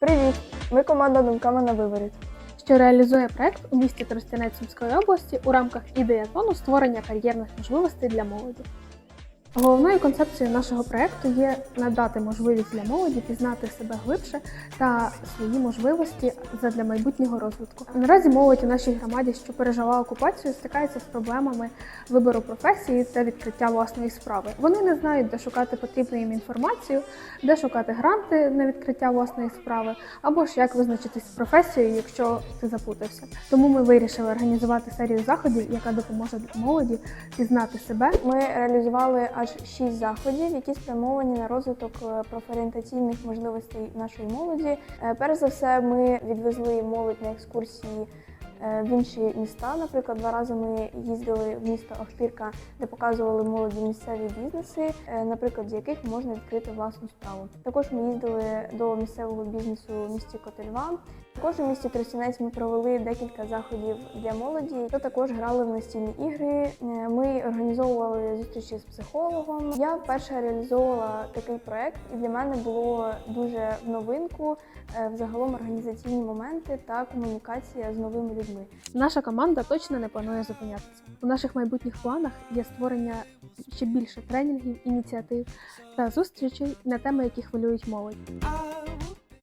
Привіт! Ми команда думками на виворіт», що реалізує проект у місті Тростянець Сумської області у рамках ідеятону створення кар'єрних можливостей для молоді. Головною концепцією нашого проекту є надати можливість для молоді пізнати себе глибше та свої можливості для майбутнього розвитку. Наразі молодь у нашій громаді, що пережила окупацію, стикається з проблемами вибору професії та відкриття власної справи. Вони не знають, де шукати потрібну їм інформацію, де шукати гранти на відкриття власної справи, або ж як визначитись з професією, якщо ти запутався. Тому ми вирішили організувати серію заходів, яка допоможе молоді пізнати себе Ми реалізували аж шість заходів, які спрямовані на розвиток е, профорієнтаційних можливостей нашої молоді. Е, Перш за все, ми відвезли молодь на екскурсії. Е, В інші міста, наприклад, два рази ми їздили в місто Охтирка, де показували молоді місцеві бізнеси, е, наприклад, з яких можна відкрити власну справу. Також ми їздили до місцевого бізнесу в місті Котельва. Також у місті Тростянець ми провели декілька заходів для молоді та також грали в настільні ігри. Е, Ми організовували зустрічі з психологом. Я вперше реалізовувала такий проект, і для мене було дуже в новинку взагалом організаційні моменти та комунікація з новими людьми. Наша команда точно не планує зупинятися. У наших майбутніх планах є створення ще більше тренінгів, ініціатив та зустрічей на теми, які хвилюють молодь.